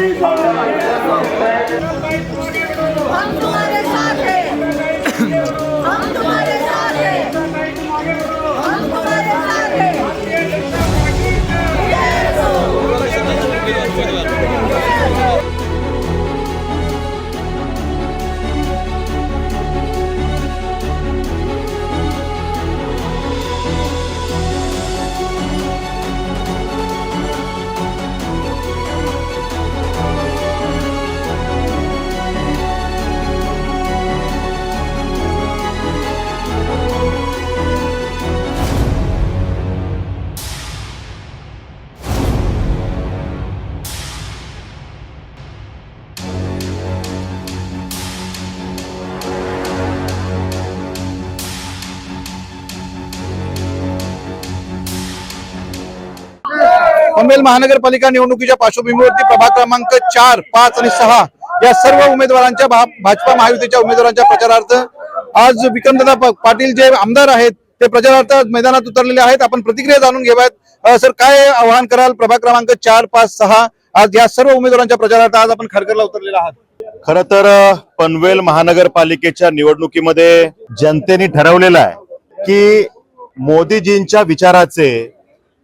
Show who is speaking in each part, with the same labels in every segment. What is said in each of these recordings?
Speaker 1: हम तुम्हारे साथ हैं
Speaker 2: पनवेल महानगरपालिका निवडणुकीच्या पार्श्वभूमीवरती प्रभाग क्रमांक चार पाच आणि सहा या सर्व उमेदवारांच्या भाजपा महायुतीच्या उमेदवारांच्या प्रचारार्थ आज विक्रमदादा पाटील जे आमदार आहेत ते प्रचारार्थ मैदानात उतरलेले आहेत. आपण प्रतिक्रिया जाणून घेऊयात. सर काय आवाहन कराल? प्रभाग क्रमांक चार पाच सहा आज या सर्व उमेदवारांच्या प्रचारार्थ आज आपण खरकरला उतरलेला आहात.
Speaker 3: खर तर पनवेल महानगरपालिकेच्या निवडणुकीमध्ये जनतेने ठरवलेलं आहे की मोदीजींच्या विचाराचे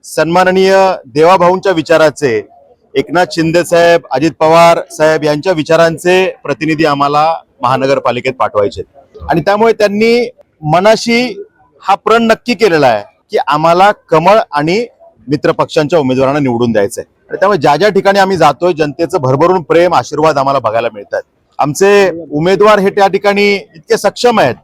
Speaker 3: सन्माननीय देवाभाऊंच्या विचाराचे एकनाथ शिंदे साहेब अजित पवार साहेब यांच्या विचारांचे प्रतिनिधी आम्हाला महानगरपालिकेत पाठवायचे आणि त्यामुळे त्यांनी मनाशी हा प्रण नक्की केलेला आहे की आम्हाला कमळ आणि मित्र पक्षांच्या उमेदवारांना निवडून द्यायचंय. आणि त्यामुळे ज्या ज्या ठिकाणी आम्ही जातोय जनतेचं भरभरून प्रेम आशीर्वाद आम्हाला बघायला मिळतात. आमचे उमेदवार हे त्या ठिकाणी इतके सक्षम आहेत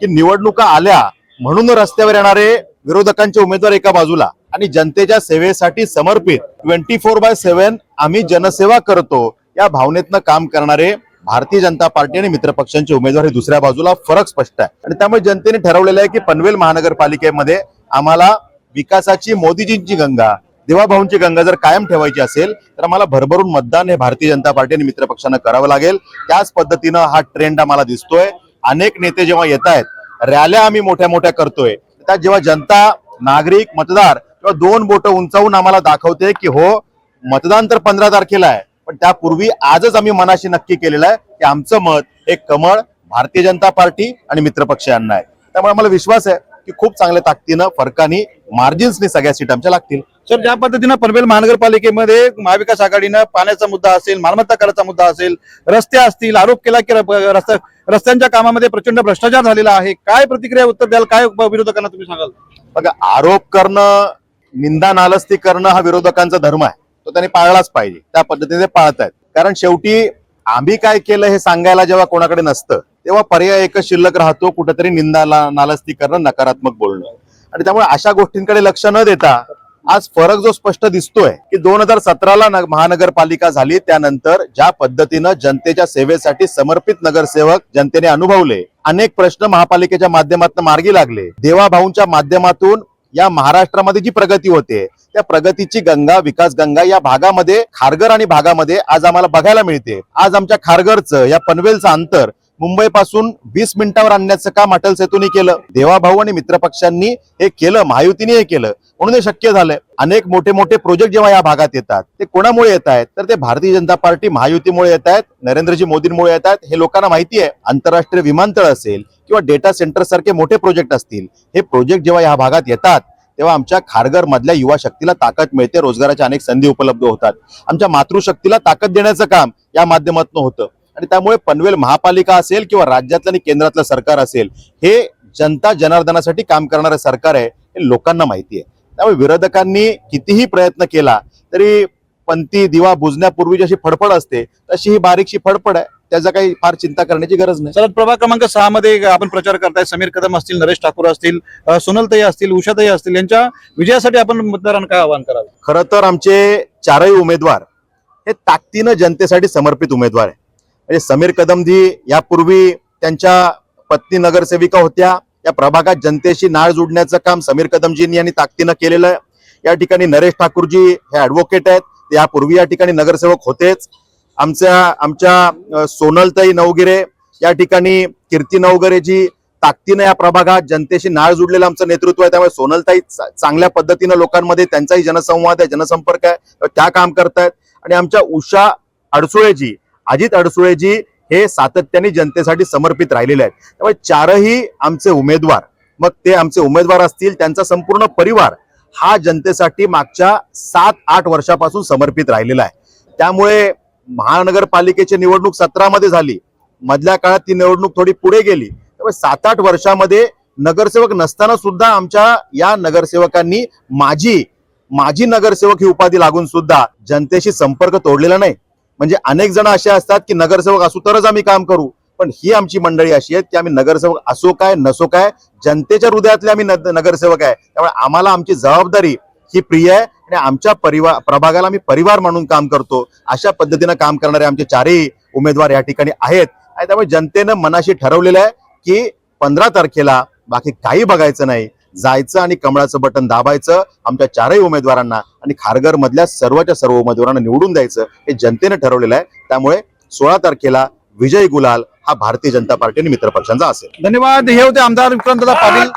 Speaker 3: की निवडणुका आल्या म्हणून रस्त्यावर येणारे विरोधकांचे उमेदवार एका बाजूला आणि जनतेच्या सेवेसाठी समर्पित ट्वेंटी फोर बाय सेव्हन आम्ही जनसेवा करतो. या भावनेतनं काम करणारे भारतीय जनता पार्टी आणि मित्रपक्षांचे उमेदवार हे दुसऱ्या बाजूला फरक स्पष्ट आहे. आणि त्यामुळे जनतेने ठरवलेलं आहे की पनवेल महानगरपालिकेमध्ये आम्हाला विकासाची मोदीजींची गंगा देवाभाऊंची गंगा जर कायम ठेवायची असेल तर आम्हाला भरभरून मतदान हे भारतीय जनता पार्टी आणि मित्रपक्षांना करावं लागेल. त्याच पद्धतीनं हा ट्रेंड आम्हाला दिसतोय. अनेक नेते जेव्हा येत आहेत रॅल्या आम्ही मोठ्या मोठ्या करतोय. त्यात जेव्हा जनता नागरिक मतदार किंवा दोन बोट उंचावून आम्हाला दाखवते की हो मतदान तर पंधरा तारखेला आहे पण त्यापूर्वी आजच आम्ही मनाशी नक्की केलेलं आहे की आमचं मत एक कमळ भारतीय जनता पार्टी आणि मित्रपक्ष यांना आहे. त्यामुळे आम्हाला विश्वास आहे की खूप चांगल्या ताकदीनं फरकानी मार्जिन्सनी सगळ्या सीट आमच्या लागतील.
Speaker 2: सर ज्या पद्धतीनं पनवेल महानगरपालिकेमध्ये महाविकास आघाडीनं पाण्याचा मुद्दा असेल मालमत्ता कराचा मुद्दा असेल रस्ते असतील आरोप केला की रस्ता रस्त्यांच्या कामामध्ये प्रचंड भ्रष्टाचार झालेला आहे काय प्रतिक्रिया उत्तर द्याल काय विरोधकांना तुम्ही सांगाल?
Speaker 3: बघा आरोप करणं निंदा नालस्ती करणं हा विरोधकांचा धर्म आहे. तो त्यांनी पाळलाच पाहिजे. त्या पद्धतीने पाळतायत. कारण शेवटी आम्ही काय केलं हे सांगायला जेव्हा कोणाकडे नसतं तेव्हा पर्याय एकच शिल्लक राहतो कुठेतरी निंदाला नालस्ती करणं नकारात्मक बोलणं. आणि त्यामुळे अशा गोष्टींकडे लक्ष न देता आज फरक जो स्पष्ट दिसतोय की दोन हजार सतराला महानगरपालिका झाली. त्यानंतर ज्या पद्धतीनं जनतेच्या सेवेसाठी समर्पित नगरसेवक जनतेने अनुभवले अनेक प्रश्न महापालिकेच्या माध्यमातून मार्गी लागले. देवाभाऊंच्या माध्यमातून या महाराष्ट्रामध्ये जी प्रगती होते त्या प्रगतीची गंगा विकास गंगा या भागामध्ये खारघर आणि भागामध्ये आज आम्हाला बघायला मिळते. आज आमच्या खारघरचं या पनवेलचं अंतर मुंबईपासून वीस मिनिटावर आणण्याचं काम अटल सेतूने केलं. देवाभाऊ आणि मित्रपक्षांनी हे केलं महायुतीने हे केलं. म्हणून हे शक्य झालंय. अनेक मोठे मोठे प्रोजेक्ट जेव्हा या भागात येतात ते कोणामुळे येत आहेत? तर ते भारतीय जनता पार्टी महायुतीमुळे येत आहेत नरेंद्रजी मोदींमुळे येत आहेत. हे लोकांना माहिती आहे आंतरराष्ट्रीय विमानतळ असेल किंवा डेटा सेंटर सारखे मोठे प्रोजेक्ट असतील हे प्रोजेक्ट जेव्हा या भागात येतात तेव्हा आमच्या खारघर मधल्या युवा शक्तीला ताकद मिळते रोजगाराच्या अनेक संधी उपलब्ध होतात. आमच्या मातृशक्तीला ताकद देण्याचं काम या माध्यमातून होतं. आणि त्यामुळे पनवेल महापालिका असेल किंवा राज्यातलं आणि केंद्रातलं सरकार असेल हे जनता जनार्दनासाठी काम करणारं सरकार आहे हे लोकांना माहिती आहे. त्यामुळे विरोधकांनी कितीही प्रयत्न केला तरी पंथी दिवा बुजण्यापूर्वी जशी फडफड असते तशी ही बारीकशी फडफड आहे. त्याचा काही फार चिंता करण्याची गरज नाही.
Speaker 2: सर प्रभाग क्रमांक सहा मध्ये आपण प्रचार करताय. समीर कदम असतील नरेश ठाकूर असतील सोनलताई असतील उषाताई असतील यांच्या विजयासाठी आपण मतदारांना काय आवाहन कराल?
Speaker 3: खरं तर आमचे चारही उमेदवार हे ताकदीनं जनतेसाठी समर्पित उमेदवार आहे. म्हणजे समीर कदमजी यापूर्वी त्यांच्या पत्नी नगरसेविका होत्या. या प्रभागात जनतेशी नाळ जोडण्याचं काम समीर कदमजींनी यांनी ताकदीनं केलेलं आहे. या ठिकाणी नरेश ठाकूरजी हे ऍडव्होकेट आहेत. ते यापूर्वी या ठिकाणी नगरसेवक होतेच. आमच्या आमच्या सोनलताई नवगिरे या ठिकाणी कीर्ती नवगिरेजी ताकदीनं या प्रभागात जनतेशी नाळ जुडलेलं आमचं नेतृत्व आहे. त्यामुळे सोनलताई चांगल्या पद्धतीनं लोकांमध्ये त्यांचाही जनसंवाद आहे जनसंपर्क आहे. त्या काम करतायत. आणि आमच्या उषा अडसुळेजी अजित अडसुळेजी हे सातत्याने जनतेसाठी समर्पित राहिलेले आहेत. त्यामुळे चारही आमचे उमेदवार मग ते आमचे उमेदवार असतील त्यांचा संपूर्ण परिवार हा जनतेसाठी मागच्या सात आठ वर्षापासून समर्पित राहिलेला आहे. त्यामुळे महानगरपालिकेची निवडणूक सतरामध्ये झाली. मधल्या काळात ती निवडणूक थोडी पुढे गेली. त्यामुळे सात आठ वर्षामध्ये नगरसेवक नसताना सुद्धा आमच्या या नगरसेवकांनी माझी माझी नगरसेवक ही उपाधी लागून सुद्धा जनतेशी संपर्क तोडलेला नाही. म्हणजे अनेक जण असे असतात की नगरसेवक असू तरच आम्ही काम करू. पण ही आमची मंडळी अशी आहेत की आम्ही नगरसेवक असो काय नसो काय जनतेच्या हृदयातले आम्ही नग- नगरसेवक आहे. त्यामुळे आम्हाला आमची जबाबदारी ही प्रिय आहे आणि आमच्या परिवार प्रभागाला आम्ही परिवार म्हणून काम करतो. अशा पद्धतीनं काम करणारे आमचे चारही उमेदवार या ठिकाणी आहेत. आणि त्यामुळे जनतेनं मनाशी ठरवलेलं आहे की पंधरा तारखेला बाकी काही बघायचं नाही. जायचं आणि कमळाचं बटन दाबायचं आमच्या चारही उमेदवारांना आणि खारघर मधल्या सर्वच्या सर्व उमेदवारांना निवडून द्यायचं हे जनतेने ठरवलेलं आहे. त्यामुळे सोळा तारखेला विजय गुलाल हा भारतीय जनता पार्टी आणि मित्र पक्षांचा असेल.
Speaker 2: धन्यवाद. हे होते आमदार विक्रांतदा पाटील.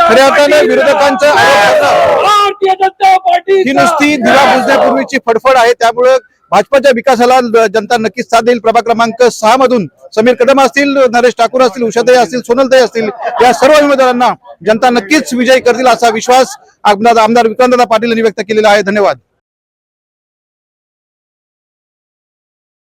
Speaker 2: खऱ्या अर्थाने विरोधकांचं आरोप करणं
Speaker 4: भारतीय जनता पार्टी
Speaker 2: नुसती दिवा बुजण्यापूर्वीची फडफड आहे. त्यामुळे भाजपाच्या विकासाला जनता नक्कीच साथ देईल. प्रभाग क्रमांक सहा मधून समीर कदम असतील नरेश ठाकूर असतील उषाताई असतील सोनलताई असतील या सर्व उमेदवारांना जनता नक्कीच विजयी करतील असा विश्वास आमदार आमदार विक्रांतदा पाटील यांनी व्यक्त केलेला आहे. धन्यवाद.